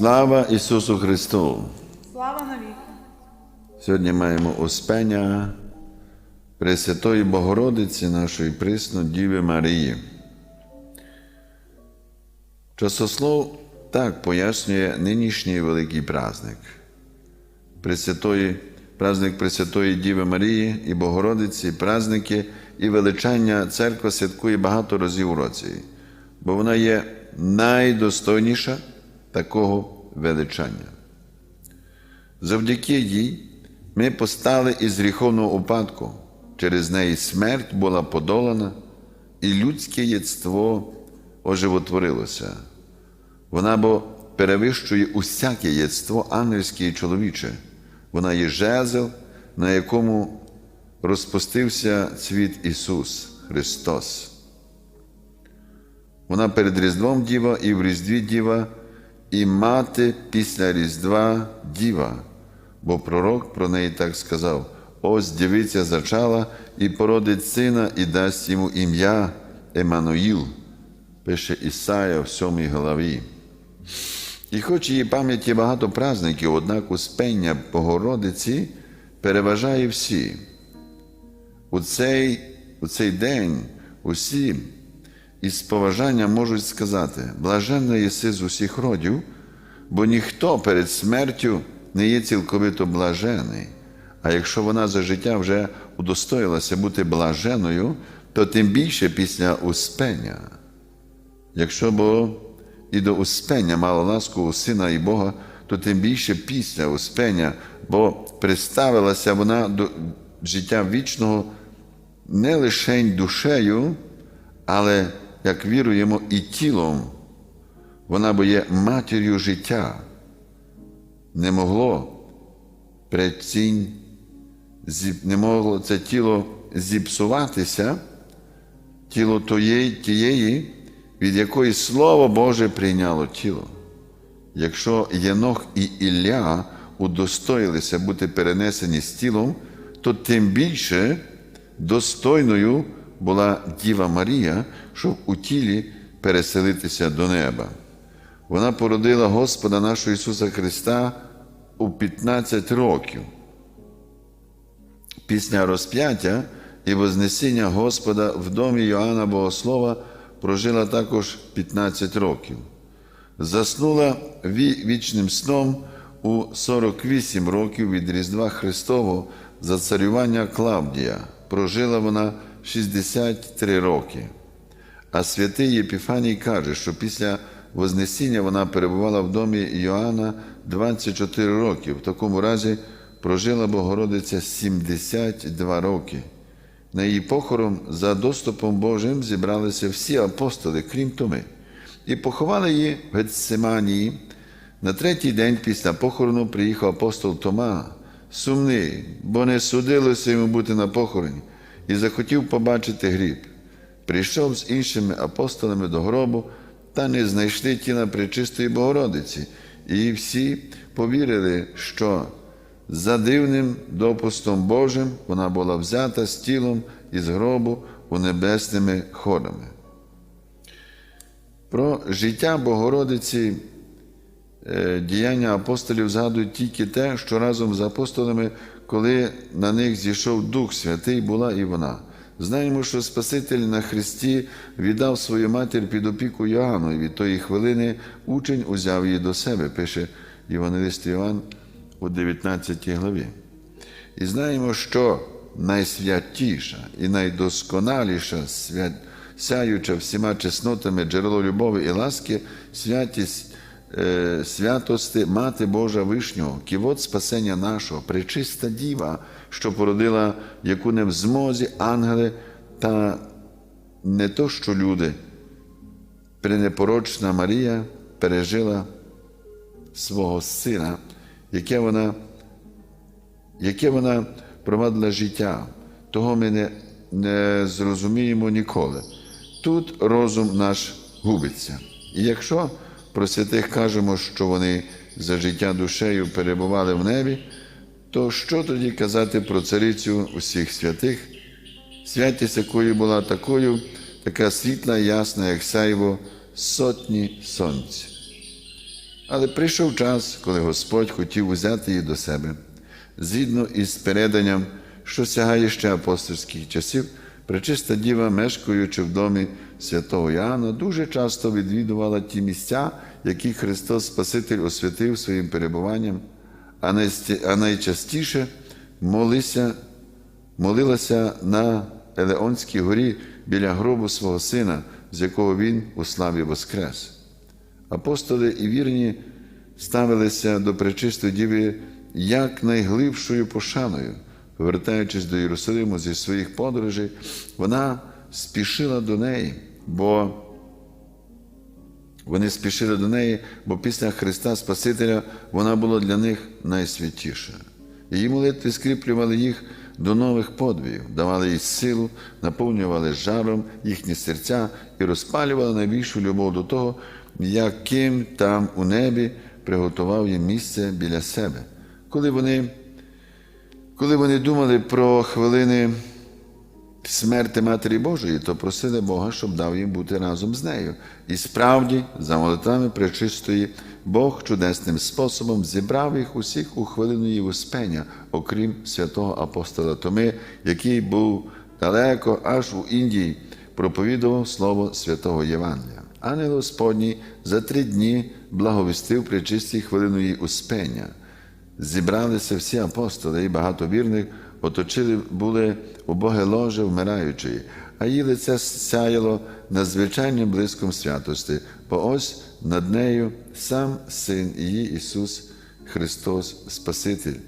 Слава Ісусу Христу! Слава навіки! Сьогодні маємо успення Пресвятої Богородиці нашої присно Діви Марії. Часослов так пояснює нинішній великий праздник. Пресвятої, праздник Пресвятої Діви Марії і Богородиці, праздники і величання церква святкує багато разів у році, бо вона є найдостойніша такого величання. Завдяки їй ми постали із гріховного упадку, через неї смерть була подолана, і людське єдство оживотворилося. Вона бо перевищує усяке єдство ангельське і чоловіче. Вона є жезл, на якому розпустився цвіт Ісус Христос. Вона перед Різдвом Діва і в Різдві Діва, і мати після Різдва Діва, бо пророк про неї так сказав: ось дівиця зачала і породить сина, і дасть йому ім'я Еммануїл, пише Ісая в сьомій главі. І хоч її пам'яті багато праздників, однак успення Богородиці переважає всі. У цей, у цей день усі із поважанням можуть сказати: блаженна єси з усіх родів, бо ніхто перед смертю не є цілковито блажений. А якщо вона за життя вже удостоїлася бути блаженою, то тим більше після успення. Якщо бо і до успення мала ласку у Сина і Бога, то тим більше після успення, бо представилася вона до життя вічного не лише душею, але, як віруємо, і тілом. Вона бо є матір'ю життя. Не могло прецінь, не могло це тіло зіпсуватися, тіло тієї, тієї, від якої Слово Боже прийняло тіло. Якщо Єнох і Ілля удостоїлися бути перенесені з тілом, то тим більше достойною була Діва Марія, щоб у тілі переселитися до неба. Вона породила Господа нашого Ісуса Христа у 15 років. Після розп'яття і Вознесіння Господа в домі Йоанна Богослова прожила також 15 років. Заснула вічним сном у 48 років від Різдва Христового за царювання Клавдія. Прожила вона 63 роки. А святий Єпіфаній каже, що після Вознесіння вона перебувала в домі Йоанна 24 роки. В такому разі прожила Богородиця 72 роки. На її похорон за доступом Божим зібралися всі апостоли, крім Томи, і поховали її в Гетсиманії. На третій день після похорону приїхав апостол Тома, сумний, бо не судилося йому бути на похороні, і захотів побачити гріб. Прийшов з іншими апостолами до гробу та не знайшли тіла Пречистої Богородиці, і всі повірили, що за дивним допустом Божим вона була взята з тілом із гробу у небесними ходами. Про життя Богородиці е, діяння апостолів згадують тільки те, що разом з апостолами, коли на них зійшов Дух Святий, була і вона. Знаємо, що Спаситель на Христі віддав свою матір під опіку Йоанну, і від тої хвилини учень узяв її до себе, пише Євангелист Іван у 19 главі. І знаємо, що найсвятіша і найдосконаліша, сяюча всіма чеснотами джерело любові і ласки, святість. Святости Мати Божа Вишнього, ківот спасення нашого, пречиста діва, що породила яку не в змозі ангели, та не то, що люди, пренепорочна Марія пережила свого сина яке вона яке вона провадила життя, того ми не, не зрозуміємо ніколи. Тут розум наш губиться. І якщо про святих кажемо, що вони за життя душею перебували в небі, то що тоді казати про царицю усіх святих, святість якої була такою, така світла ясна, як сяйво сотні сонця. Але прийшов час, коли Господь хотів узяти її до себе. Згідно із переданням, що сягає ще апостольських часів, пречиста діва, мешкаючи в домі святого Іоанна, дуже часто відвідувала ті місця, які Христос Спаситель освятив своїм перебуванням, а найчастіше молися, молилася на Елеонській горі біля гробу свого сина, з якого він у славі воскрес. Апостоли і вірні ставилися до пречистої діви як найглибшою пошаною. Повертаючись до Єрусалиму зі своїх подорожей, вона спішила до неї, бо вони спішили до неї, бо після Христа Спасителя вона була для них найсвятіша. Її молитви скріплювали їх до нових подвігів, давали їй силу, наповнювали жаром їхні серця і розпалювали найбільшу любов до того, яким там у небі приготував їм місце біля себе. Коли вони, коли вони думали про хвилини смерти Матері Божої, то просили Бога, щоб дав їм бути разом з нею. І справді, за молитвами пречистої, Бог чудесним способом зібрав їх усіх у хвилину її успення, окрім святого апостола Томи, який був далеко аж у Індії, проповідував слово святого Євангелія. Ангел Господній за три дні благовістив причистій хвилину її успення. Зібралися всі апостоли і багато вірних оточили були убоге ложе вмираючої, а її лице сяяло надзвичайним блиском святості, бо ось над нею сам Син її Ісус Христос Спаситель.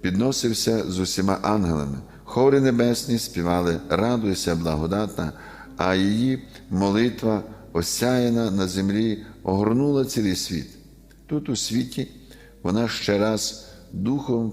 Підносився з усіма ангелами. Хори небесні співали, радуйся, благодатна, а її молитва, осяяна на землі, огорнула цілий світ. Тут у світі вона ще раз духом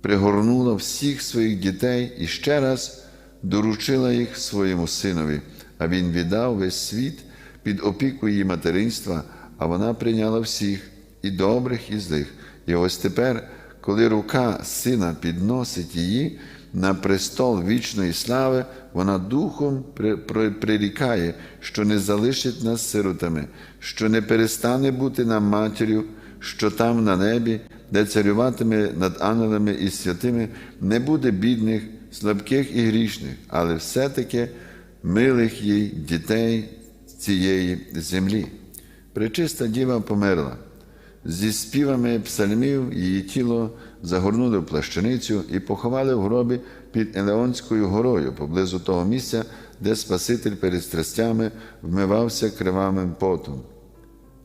пригорнула всіх своїх дітей і ще раз доручила їх своєму синові, а він віддав весь світ під опіку її материнства, а вона прийняла всіх і добрих, і злих. І ось тепер, коли рука сина підносить її на престол вічної слави, вона духом при- при- прирікає, що не залишить нас сиротами, що не перестане бути нам матір'ю, що там на небі, де царюватиме над ангелами і святими, не буде бідних, слабких і грішних, але все-таки милих їй дітей цієї землі. Пречиста діва померла. Зі співами псальмів її тіло загорнули в плащаницю і поховали в гробі під Елеонською горою, поблизу того місця, де Спаситель перед страстями вмивався кривавим потом.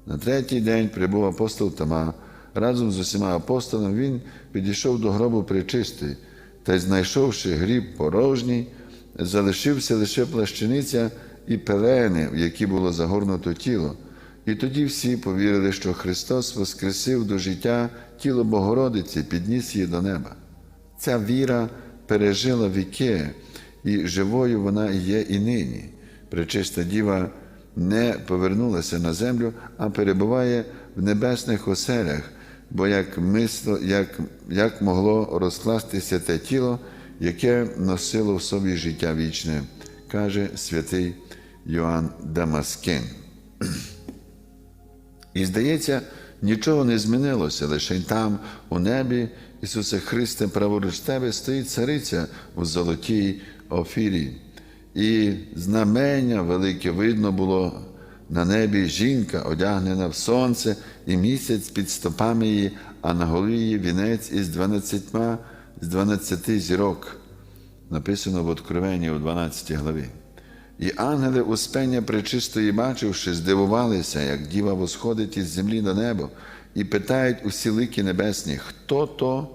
На третій день прибув апостол Тома. Разом з усіма апостолами він підійшов до гробу причистий та й, знайшовши гріб порожній, залишився лише плащаниця і пелени, в які було загорнуто тіло. І тоді всі повірили, що Христос воскресив до життя тіло Богородиці, підніс її до неба. Ця віра пережила віки, і живою вона є і нині. Пречиста діва не повернулася на землю, а перебуває в небесних оселях, бо як мисло, як, як могло розкластися те тіло, яке носило в собі життя вічне, каже святий Йоанн Дамаскин. І здається, нічого не змінилося, лише там, у небі, Ісусе Христе, праворуч тебе стоїть цариця у золотій офірі. І знамення велике видно було на небі жінка, одягнена в сонце, і місяць під стопами її, а на голові її вінець із дванадцятьма з дванадцяти зірок. Написано в Откровенні у 12 главі. І ангели успення пречистої, бачивши, здивувалися, як діва восходить із землі до небо, і питають усі лики небесні, хто то,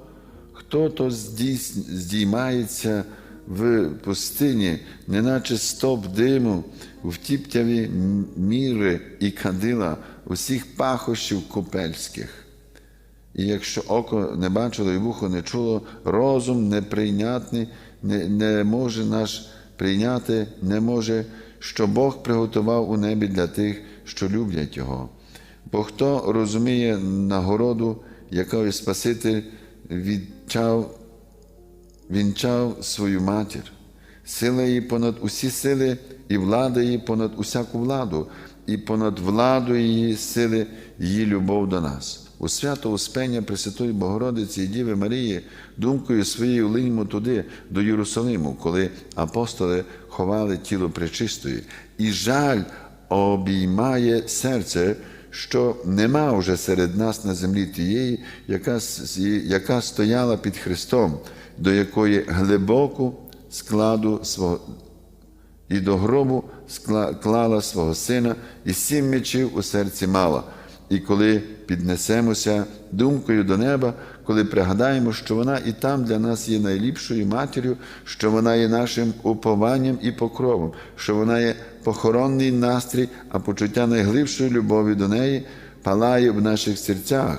хто то здіймається в пустині, неначе стоп диму, в тіптяві міри і кадила усіх пахощів купельських. І якщо око не бачило і вухо не чуло, розум неприйнятний, не, не може наш прийняти, не може, що Бог приготував у небі для тих, що люблять Його. Бо хто розуміє нагороду, якою Спаситель відчав, вінчав свою матір, сила її понад усі сили, і влада її понад усяку владу, і понад владу її сили, її любов до нас. У свято Успення Пресвятої Богородиці і Діви Марії думкою своєю линьмо туди, до Єрусалиму, коли апостоли ховали тіло пречистої. І жаль обіймає серце, що нема вже серед нас на землі тієї, яка, яка стояла під Христом, до якої глибоку складу свого і до гробу клала свого сина, і сім мечів у серці мала. І коли піднесемося думкою до неба, коли пригадаємо, що вона і там для нас є найліпшою матір'ю, що вона є нашим упованням і покровом, що вона є похоронний настрій, а почуття найглибшої любові до неї палає в наших серцях.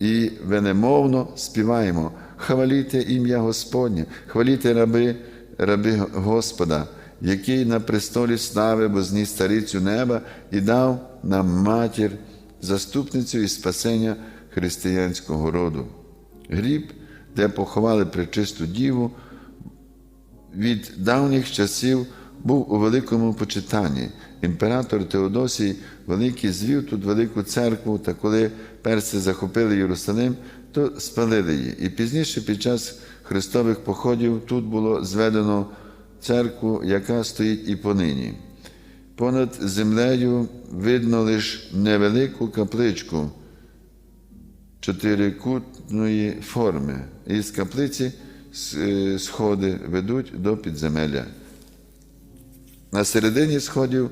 І венемовно співаємо хваліте ім'я Господнє, хваліте раби, раби Господа, який на престолі слави возніс старицю неба і дав нам матір, заступницю і спасення християнського роду. Гріб, де поховали пречисту діву, від давніх часів був у великому почитанні. Імператор Теодосій Великий звів тут велику церкву, та коли перси захопили Єрусалим, то спалили її. І пізніше, під час хрестових походів, тут було зведено церкву, яка стоїть і понині. Понад землею видно лише невелику капличку чотирикутної форми. Із каплиці е, сходи ведуть до підземелля. На середині сходів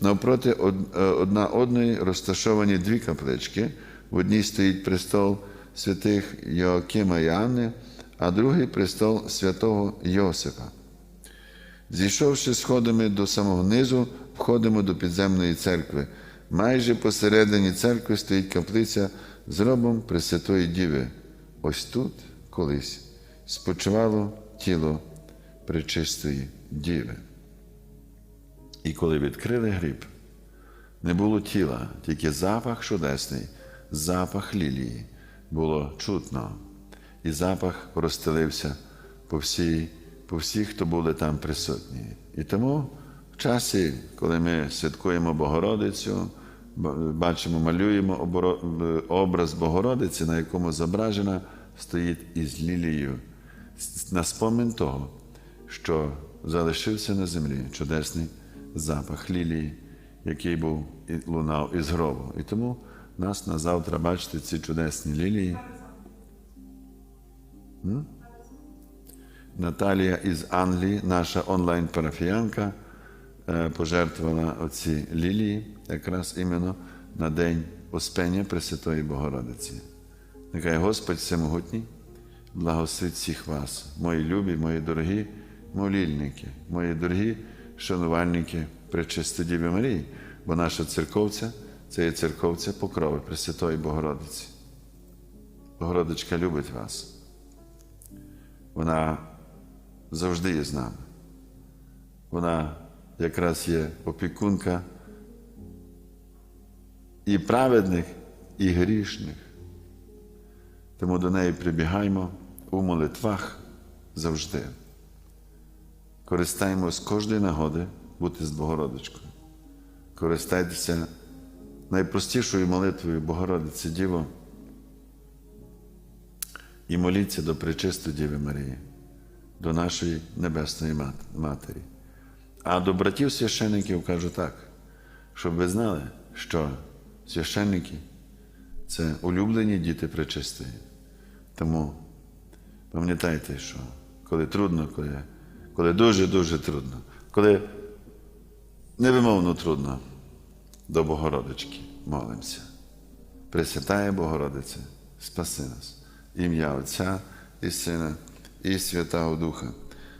навпроти е, одна одної розташовані дві каплички. В одній стоїть престол святих Йоакима і Анни, а другий престол святого Йосипа. Зійшовши сходами до самого низу, входимо до підземної церкви. Майже посередині церкви стоїть каплиця з робом Пресвятої Діви. Ось тут колись спочивало тіло Пречистої Діви. І коли відкрили гріб, не було тіла, тільки запах чудесний, запах лілії було чутно, і запах розстелився по, всій, по всіх, хто були там присутні. І тому в часі, коли ми святкуємо Богородицю, бачимо, малюємо образ Богородиці, на якому зображена стоїть із лілією, на спомин того, що залишився на землі чудесний запах лілії, який був і лунав із гробу. І тому нас на завтра бачите ці чудесні лілії. М? Наталія із Англії, наша онлайн-парафіянка, пожертвувала оці лілії якраз іменно на день Успення Пресвятої Богородиці. Нехай Господь Всемогутній благословить всіх вас, мої любі, мої дорогі молільники, мої дорогі шанувальники Пречисти Діви Марії, бо наша церковця це є церковця покрови Пресвятої Богородиці. Богородичка любить вас. Вона завжди є з нами. Вона якраз є опікунка і праведних, і грішних. Тому до неї прибігаємо у молитвах завжди. Користаємось кожної нагоди бути з Богородичкою. Користайтеся найпростішою молитвою Богородиці Діво і моліться до Пречистої Діви Марії, до нашої Небесної Матері. А до братів священників кажу так, щоб ви знали, що священники це улюблені діти Пречистої. Тому пам'ятайте, що коли трудно, коли, коли дуже-дуже трудно, коли невимовно трудно, до Богородички молимося. Пресвятає Богородице, спаси нас. Ім'я Отця і Сина, і Святого Духа.